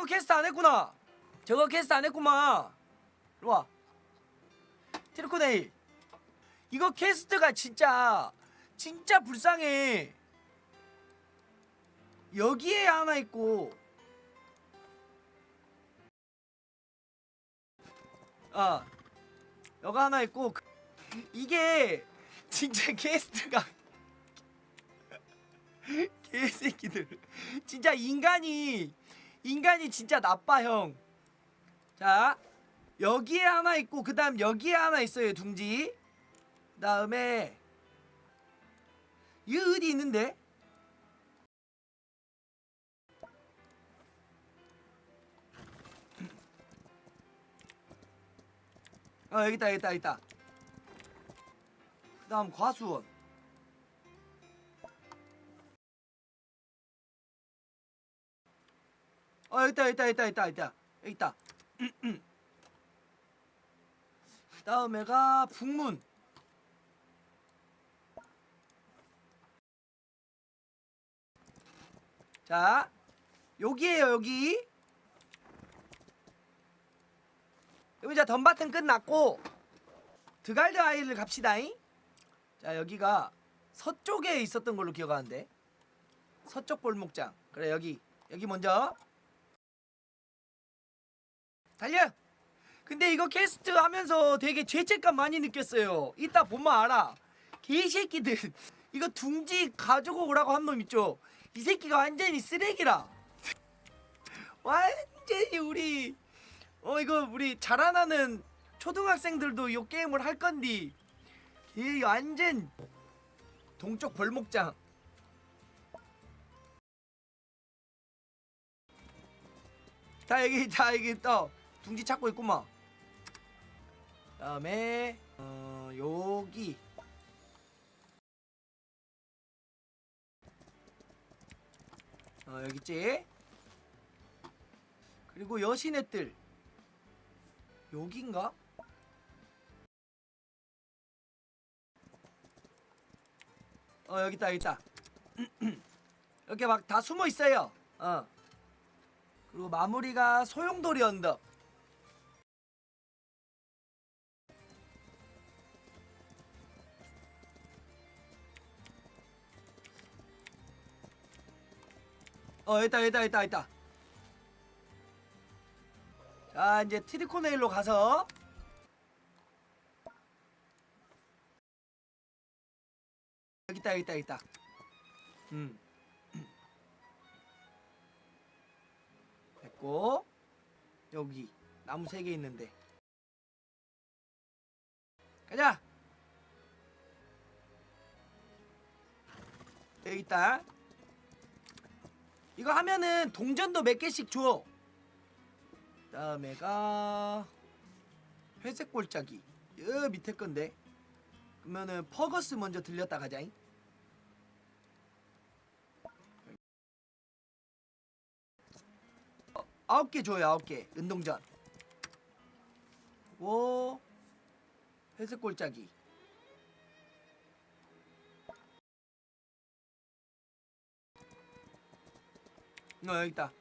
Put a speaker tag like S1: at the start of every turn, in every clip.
S1: 이거 캐스트 안 했구나. 저거 캐스트 안 했구만. 일로 와. 트리코네일. 이거 캐스트가 진짜 진짜 불쌍해. 여기에 하나 있고. 아 여기 하나 있고 그- 이게 진짜 캐스트가 개새끼들 진짜 인간이 인간이 진짜 나빠 형. 자 여기에 하나 있고 그 다음 여기에 하나 있어요 둥지. 그 다음에 이 어디 있는데? 어 여기 있다 여기 있다 여기 있다. 그 다음 과수원. 있다 있다 있다 있다 있다 있다. 그 다음에가 북문. 자 여기에요 여기. 여기 자 덤바튼 끝났고 드갈드 아이를 갑시다잉. 자 여기가 서쪽에 있었던 걸로 기억하는데 서쪽 골목장. 그래 여기 여기 먼저 달려. 근데 이거 캐스트 하면서 되게 죄책감 많이 느꼈어요. 이따 보면 알아. 개새끼들 이거 둥지 가지고 오라고 한 놈 있죠. 이 새끼가 완전히 쓰레기라. 완전히 우리 어 이거 우리 자라나는 초등학생들도 이 게임을 할 건디. 이 완전 동쪽 벌목장. 다 여기 다 여기 또 둥지 찾고 있구만. 다음에 어 여기 어 여기 있지. 그리고 여신의 뜰 여긴가? 어 여기 있다 여기 있다. 이렇게 막 다 숨어 있어요. 어. 그리고 마무리가 소용돌이 언덕. 어, 있다, 있다, 있다, 있다. 자, 이제 트리코네일로 가서 여기 있다, 여기 있다, 여기 있다. 음. 됐고 여기 나무 세 개 있는데 가자 여기 있다 이거 하면은 동전도 몇 개씩 줘. 다음에가 회색 골짜기. 여 밑에 건데. 그러면은 퍼거스 먼저 들렸다 가자잉. 아홉 개 줘요 아홉 개. 운동전. 오 회색 골짜기 어 여기 있다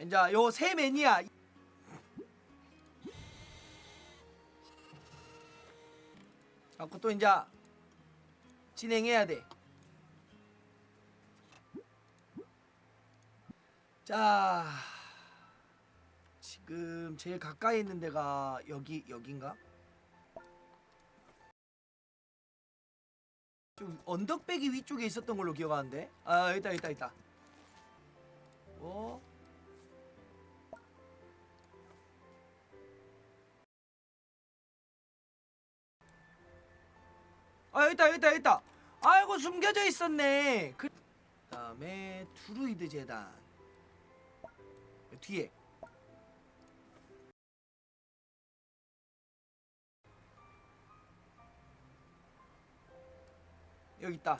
S1: 이제 요 세 매니아 갖고 또 이제 진행해야 돼. 자, 지금 제일 가까이 있는 데가 여기 여긴가? 좀 언덕배기 위쪽에 있었던 걸로 기억하는데. 아, 여기다 여기다 여기다. 어? 아 여기다 여기다 여기다 아이고 숨겨져 있었네 그 다음에 두루이드 재단 뒤에 여기 있다.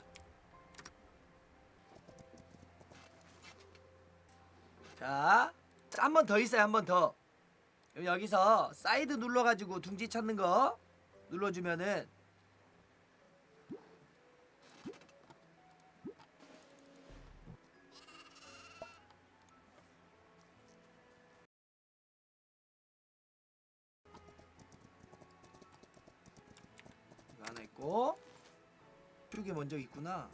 S1: 자, 한 번 더 있어요. 한 번 더. 여기서 사이드 눌러가지고 둥지 찾는 거 눌러주면은 하나 있고 이쪽에 먼저 있구나.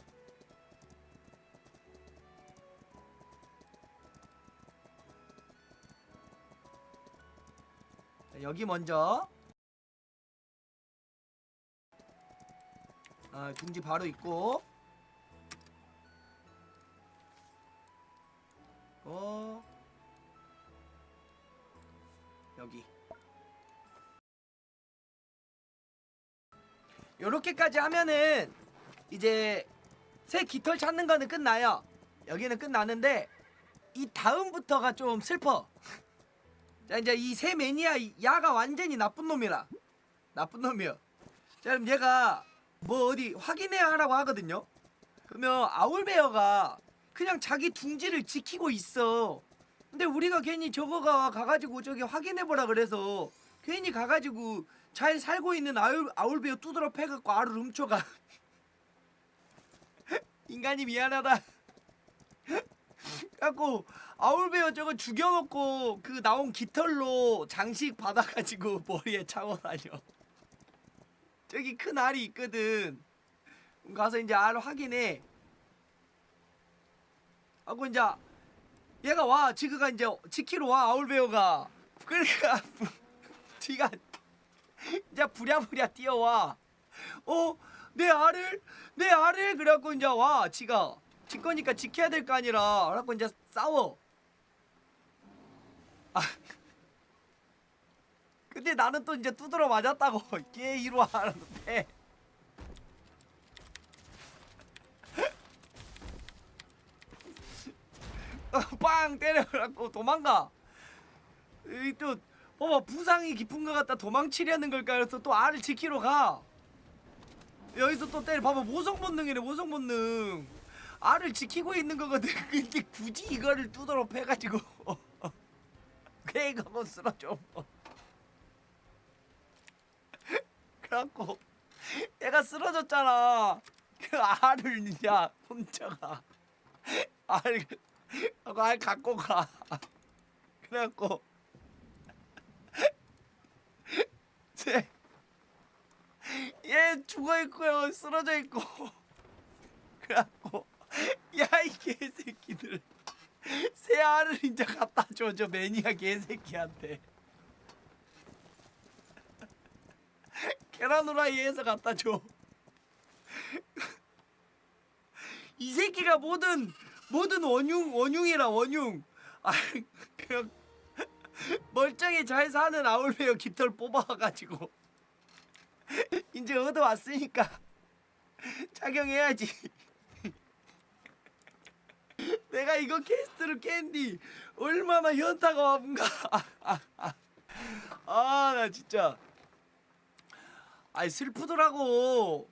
S1: 자, 여기 먼저. 아, 둥지 바로 있고. 어 여기. 요렇게까지 하면은 이제 새 깃털 찾는 거는 끝나요. 여기는 끝나는데 이 다음부터가 좀 슬퍼. 자 이제 이 새 매니아 이- 야가 완전히 나쁜 놈이라. 나쁜 놈이요. 자 그럼 얘가 뭐 어디 확인해야 하라고 하거든요. 그러면 아울베어가 그냥 자기 둥지를 지키고 있어. 근데 우리가 괜히 저거가 가가지고 저기 확인해보라 그래서 괜히 가가지고 잘 살고 있는 아울, 아울베어 두드러 패갖고 알을 훔쳐가 인간이 미안하다. 갖고 아울베어 저거 죽여먹고 그 나온 깃털로 장식 받아가지고 머리에 차고 다녀. 저기 큰 알이 있거든. 가서 이제 알 확인해. 하고 이제 얘가 와 지그가 이제 지키러 와 아울베어가. 그러니까 지가 이제 부랴부랴 뛰어와. 어 내 알을 내 알을 그래갖고 이제 와 지가. 지 거니까 지켜야 될 거 아니라. 그래갖고 이제 싸워. 아. 근데 나는 또 이제 두드러 맞았다고. 걔 이리 와 하는데. 어, 빵 때려갖고 도망가. 이또 봐봐. 부상이 깊은 것 같다 도망치려는 걸까 해서 또 알을 지키러 가. 여기서 또 때려 봐봐 모성 본능이래 모성 본능. 알을 지키고 있는 거거든. 근데 굳이 이거를 두드러 패가지고 걔가 뭐 쓰러져. 그래갖고 얘가 쓰러졌잖아. 그 알을 이제 훔쳐가. 알 알 갖고 가. 그래갖고 쟤- 얘 죽어 있고요, 쓰러져 있고. 그래갖고 야 이 개새끼들 새 알을 이제 갖다 줘 저 매니아 개새끼한테. 계란 후라이에서 갖다 줘. 이 새끼가 뭐든 뭐든 원흉 원흉이라 원흉. 아 그냥 멀쩡히 잘 사는 아울베어 깃털 뽑아가지고 이제 얻어왔으니까 착용해야지. 내가 이거 캐스트를 깬디 얼마나 현타가 와본가. 아 나 진짜. 아이 슬프더라고.